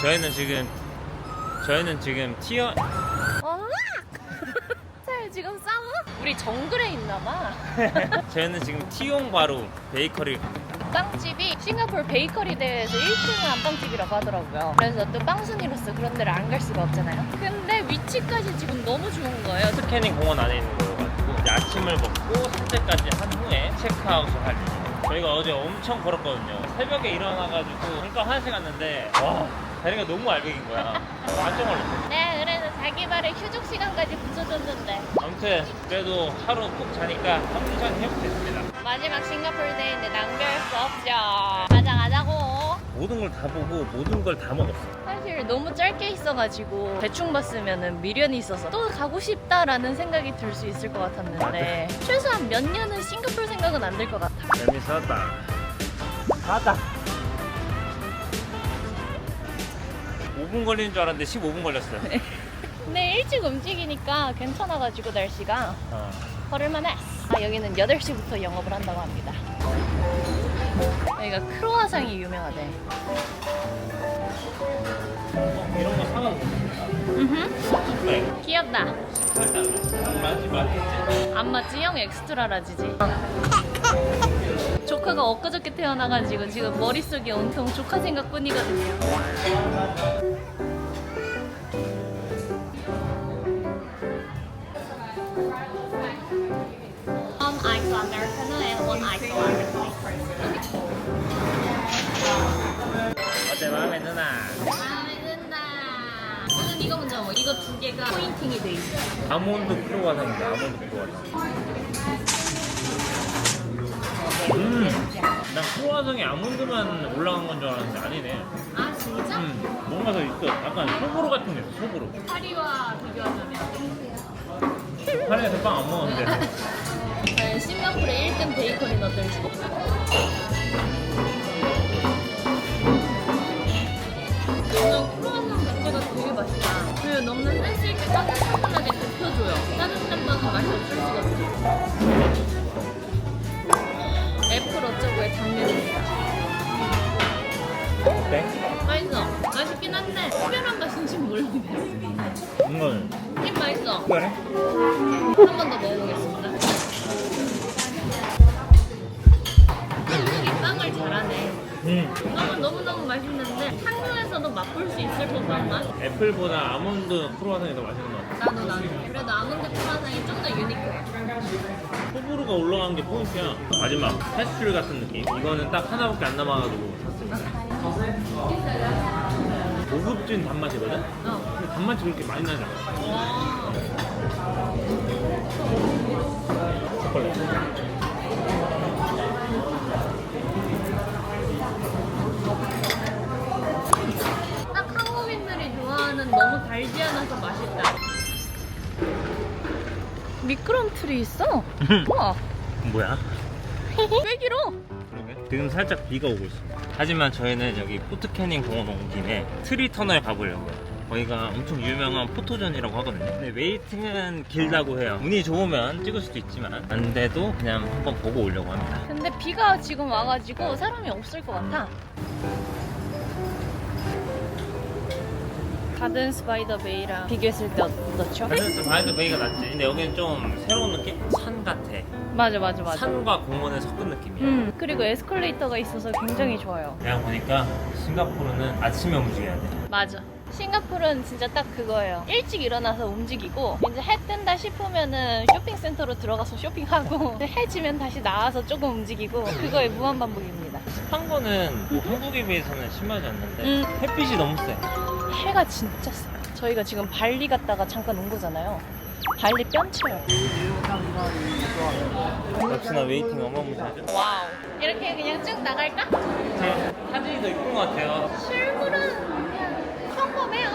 저희는 지금 저희는 지금 티어 어? 살 지금 싸워? 우리 정글에 있나봐. 저희는 지금 티용 바로 베이커리 빵집이 싱가포르 베이커리 대회에서 1등을 안빵집이라고 하더라고요. 그래서 또 빵순이로서 그런 데를 안 갈 수가 없잖아요. 근데 위치까지 지금 너무 좋은 거예요. 스캐닝 공원 안에 있는 거여가지고 이제 아침을 먹고 산책까지 한 후에 체크아웃을 할 예정. 저희가 어제 엄청 걸었거든요. 새벽에 일어나가지고 잠깐 화장실 갔는데 와 다리가 너무 알백인 거야. 깜짝 놀랐어. 네, 그래서 자기 말에 휴족 시간까지 붙여줬는데 아무튼 그래도 하루 푹 자니까 컨디션 회복됐습니다. 마지막 싱가포르 대회인데 낭비할 수 없죠. 가자 가자고. 모든 걸 다 보고 모든 걸 다 먹었어. 사실 너무 짧게 있어가지고 대충 봤으면 미련이 있어서 또 가고 싶다라는 생각이 들 수 있을 것 같았는데 최소한 몇 년은 싱가포르 생각은 안 들 것 같아. 재밌었다. 가다. 5분 걸리는 줄 알았는데 15분 걸렸어요. 근데 일찍 움직이니까 괜찮아가지고 날씨가 어. 걸을만해. 아 여기는 8시부터 영업을 한다고 합니다. 여기가 크로아상이 유명하대. 어, 이런 거 사가는 거. 음흠. 네. 귀엽다. 맞지 맞겠지. 안 맞지? 형 엑스트라 라지지. 조카가 엊그저께 태어나가지고 지금 머릿속에 온통 조카 생각뿐이거든요. One ice americano and one ice americano. 어때 마음에 드나? 마음에 든다. 저는 이거 먼저 먹어. 이거 두 개가 포인팅이 돼 있어. 아몬드 크로와상인데 아몬드 크로와상. 음, 난 크로와상에 아몬드만 올라간 건 줄 알았는데 아니네. 아 진짜? 음, 뭔가 더 있어. 약간 소보로 같은 게 있어. 소보로. 파리와 비교하자면. 파리에서 빵 안 먹었는데. 과연 싱가포르의 1등 베이커리는 어떨지. 저는 크로와상 자체가 되게 맛있다. 그 넘는 센스 있게 따뜻하게 데펴줘요. 따뜻한 맛은 맛이 없을 수가 없지. 어때? 맛있어. 맛있긴 한데 특별한 맛인지는 모르겠어. 이거는 이 맛있어. 그래? 한번더 먹어보겠습니다. 한국이 빵을 잘하네. 음. 빵은 너무너무 맛있는데 한국에서도 맛볼 수 있을 법한 맛? 애플보다 아몬드 크로와상이 더 맛있는 것 같아. 나도 나도. 그래도 아몬드 크루아상이 좀 더 유니크해. 소보루가 올라간 게 포인트야. 마지막 패스줄 같은 느낌. 이거는 딱 하나밖에 안 남아가지고 샀습니다. 고급진 단맛이거든? 어. 근데 단맛이 그렇게 많이 나지 않아. 와. 초콜릿. 딱 한국인들이 좋아하는 너무 달지 않아서 맛있다. 미끄럼틀이 있어? 우와. 뭐야? 꽤 길어. 그러게. 지금 살짝 비가 오고 있어. 하지만 저희는 여기 포트캐닝 공원 온 김에 트리 터널 가보려고요. 거기가 엄청 유명한 포토존이라고 하거든요. 근데 웨이팅은 길다고 해요. 운이 좋으면 찍을 수도 있지만 안 돼도 그냥 한번 보고 오려고 합니다. 근데 비가 지금 와가지고 사람이 없을 것 같아. 가든 스파이더 베이랑 비교했을 때 어떻죠? 가든스 바이드 베이가 낫지. 근데 여기는 좀 새로 운 느낌? 산 같아. 맞아 맞아 맞아. 산과 공원을 섞은 느낌이야. 음 그리고 에스컬레이터가 있어서 굉장히 좋아요. 내가 보니까 싱가포르는 아침에 움직여야 돼. 맞아. 싱가포르는 진짜 딱 그거예요. 일찍 일어나서 움직이고 이제 해 뜬다 싶으면은 쇼핑센터로 들어가서 쇼핑하고 해 지면 다시 나와서 조금 움직이고 그거의 무한 반복입니다. 습한 거는 뭐 한국에 비해서는 심하지 않는데 음. 햇빛이 너무 세. 해가 진짜 세. 저희가 지금 발리 갔다가 잠깐 온 거잖아요. 발리 뺨쳐요. 역시나 웨이팅 어마무시하죠. 와우. 이렇게 그냥 쭉 나갈까? 제 사진이 더 이쁜 것 같아요. 실물은 그냥 평범해요.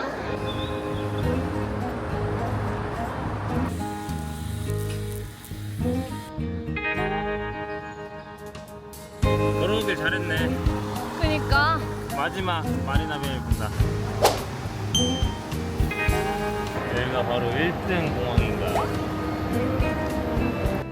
걸어오길 잘했네. 그니까 마지막 마리나 베일 본다. 여기가 바로 1등 공항인가.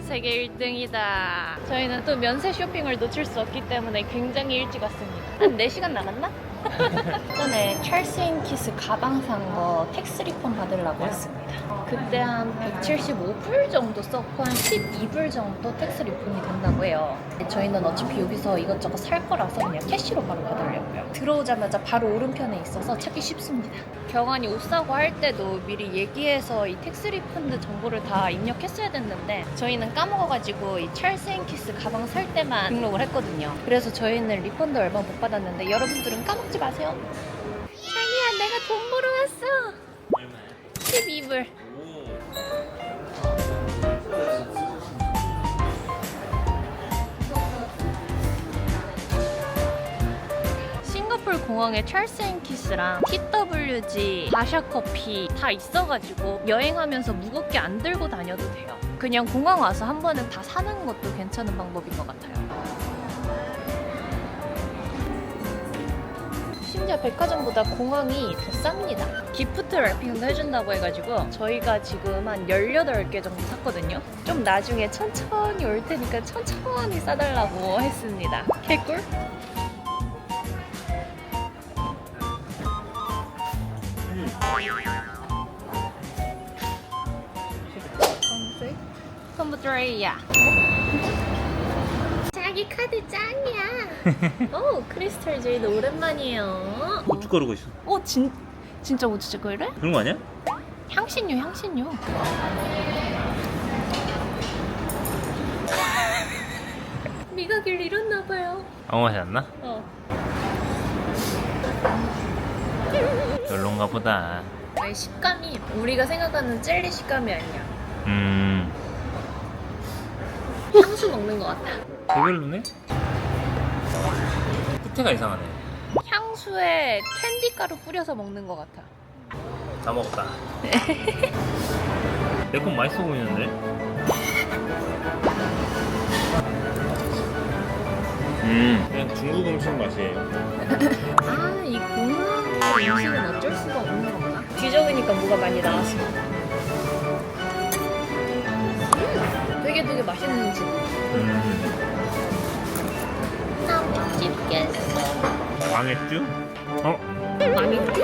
세계 1등이다. 저희는 또 면세 쇼핑을 놓칠 수 없기 때문에 굉장히 일찍 왔습니다. 한 4시간 남았나? 전에 찰스 앤 키스 가방 산 거 텍스 리폰 받으려고 했습니다. 그때 한 175불 정도 썼고 한 12불 정도 텍스 리폰이 된다고 해요. 저희는 어차피 여기서 이것저것 살 거라서 그냥 캐시로 바로 받으려고요. 들어오자마자 바로 오른편에 있어서 찾기 쉽습니다. 경환이 옷 사고 할 때도 미리 얘기해서 이 텍스 리펀드 정보를 다 입력했어야 됐는데 저희는 까먹어가지고 이 찰스 앤 키스 가방 살 때만 등록을 했거든요. 그래서 저희는 리펀드 얼마 못 받았는데 여러분들은 까먹지 마세요. 자기야 내가 돈 벌어 왔어. 얼마야? 12불. 공항에 찰스 앤 키스랑 TWG, 바샤커피 다 있어가지고 여행하면서 무겁게 안 들고 다녀도 돼요. 그냥 공항 와서 한 번은 다 사는 것도 괜찮은 방법인 것 같아요. 심지어 백화점보다 공항이 더 쌉니다. 기프트 랩핑도 해준다고 해가지고 저희가 지금 한 18개 정도 샀거든요. 좀 나중에 천천히 올 테니까 천천히 싸달라고 했습니다. 개꿀? 컴퓨터야. 자기 카드 짱이야. 오, 크리스탈 제이도 오랜만이에요. 고춧가루가 있어. 오, 진, 진짜 고추 그래? 그런 거 아니야? 향신료, 향신료. 미각을 잃었나 봐요. 아무 맛이 안 나? 어. 별론가 보다. 아니, 식감이 우리가 생각하는 젤리 식감이 아니야. 음. 향수 먹는 것 같아. 개별로네? 끝에가 이상하네. 향수에 캔디 가루 뿌려서 먹는 것 같아. 다 먹었다. 내건 맛있어 보이는데? 음, 그냥 중국 음식 맛이에요. 아, 이 음식은 어쩔 수가 없는 건가? 뒤적으니까 뭐가 많이 나왔어. 음, 되게 되게 맛있는 음식. 음, 나 맛집겠어. 망했죠? 어? 망했지?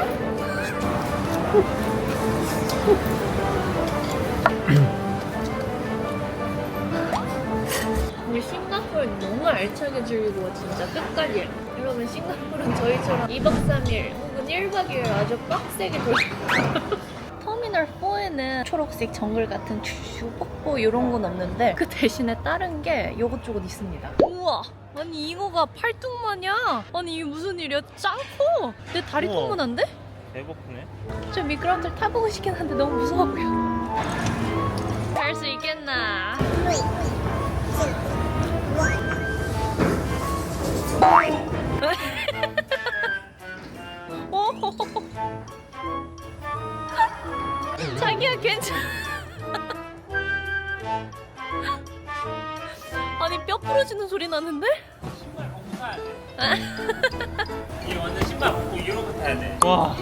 우리 싱가포르 너무 알차게 즐기고 진짜 끝까지 여러분 싱가포르는 저희처럼 2박 3일 혹은 1박 2일 아주 빡세게 돌 터미널 4에는 초록색 정글 같은 슈슈 뽀뽀 이런 건 없는데 그 대신에 다른 게 요것저것 있습니다 우와 아니 잉어가 팔뚝마냐 아니 이게 무슨 일이야 짱커 내 다리 우와. 통문한데? 대박이네. 저 미끄럼틀 타보고 싶긴 한데 너무 무서워 보여. 갈 수 있겠나? 괜찮아. 아니 뼈 부러지는 소리 나는데? 신발 벗고 타야 돼. 이게 완전 신발 벗고 이러고 타야 돼. 와,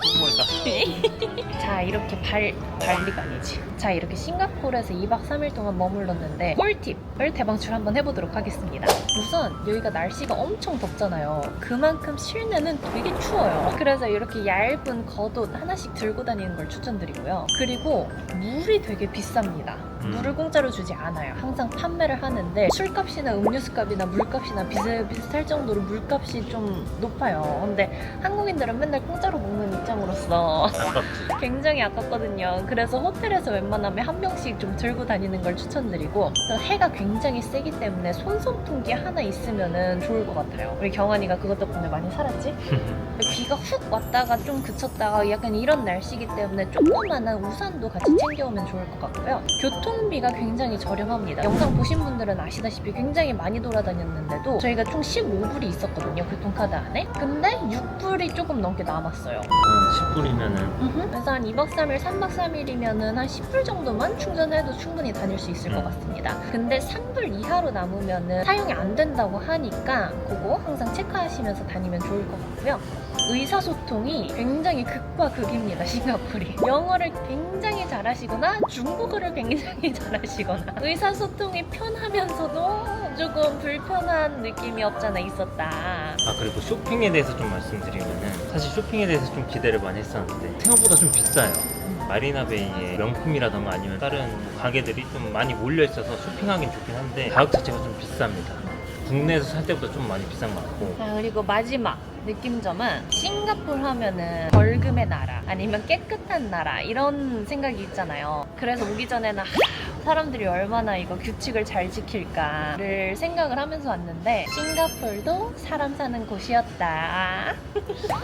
궁금했다. 자 이렇게 발 발리가 아니지. 자 이렇게 싱가포르에서 2박 3일 동안 머물렀는데 꿀팁을 대방출 한번 해보도록 하겠습니다. 우선 여기가 날씨가 엄청 덥잖아요. 그만큼 실내는 되게 추워요. 그래서 이렇게 얇은 겉옷 하나씩 들고 다니는 걸 추천드리고요. 그리고 물이 되게 비쌉니다. 음. 물을 공짜로 주지 않아요 항상 판매를 하는데 술값이나 음료수값이나 물값이나 비슷 비슷할 정도로 물값이 좀 높아요 근데 한국인들은 맨날 공짜로 먹는 입장으로서. 굉장히 아깝거든요. 그래서 호텔에서 웬만하면 한 병씩 좀 들고 다니는 걸 추천드리고 또 해가 굉장히 세기 때문에 손선풍기 하나 있으면 좋을 것 같아요. 우리 경환이가 그것 덕분에 많이 살았지? 비가 훅 왔다가 좀 그쳤다가 약간 이런 날씨기 때문에 조그만한 우산도 같이 챙겨오면 좋을 것 같고요. 교통 비가 굉장히 저렴합니다. 영상 보신 분들은 아시다시피 굉장히 많이 돌아다녔는데도 저희가 총 15불이 있었거든요. 교통카드 안에. 근데 6불이 조금 넘게 남았어요. 한 10불이면은 음흠. 그래서 한 2박 3일, 3박 3일이면은 한 10불 정도만 충전해도 충분히 다닐 수 있을 것 음. 같습니다. 근데 3불 이하로 남으면은 사용이 안 된다고 하니까 그거 항상 체크하시면서 다니면 좋을 것 같고요. 의사소통이 굉장히 극과 극입니다, 싱가포르이. 영어를 굉장히 잘하시거나 중국어를 굉장히 잘하시거나 의사소통이 편하면서도 조금 불편한 느낌이 없잖아 있었다. 아 그리고 쇼핑에 대해서 좀 말씀드리면은 사실 쇼핑에 대해서 좀 기대를 많이 했었는데 생각보다 좀 비싸요. 마리나베이의 명품이라던가 아니면 다른 가게들이 좀 많이 몰려 있어서 쇼핑하긴 좋긴 한데 가격 자체가 좀 비쌉니다. 국내에서 살 때보다 좀 많이 비싼 것 같고 자, 그리고 마지막 느낌점은 싱가포르 하면은 벌금의 나라 아니면 깨끗한 나라 이런 생각이 있잖아요. 그래서 오기 전에는 하, 사람들이 얼마나 이거 규칙을 잘 지킬까를 생각을 하면서 왔는데 싱가포르도 사람 사는 곳이었다.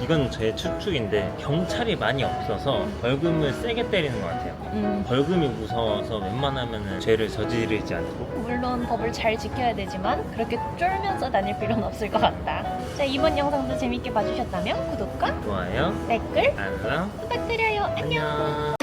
이건 제 추측인데 경찰이 많이 없어서 벌금을 세게 때리는 것 같아요. 음, 벌금이 무서워서 웬만하면 죄를 저지르지 않고 물론 법을 잘 지켜야 되지만 그렇게 쫄면서 다닐 필요는 없을 것 같다. 자, 이번 영상도 재밌게 봐주셨다면 구독과 좋아요, 댓글 알람, 부탁드려요. 안녕.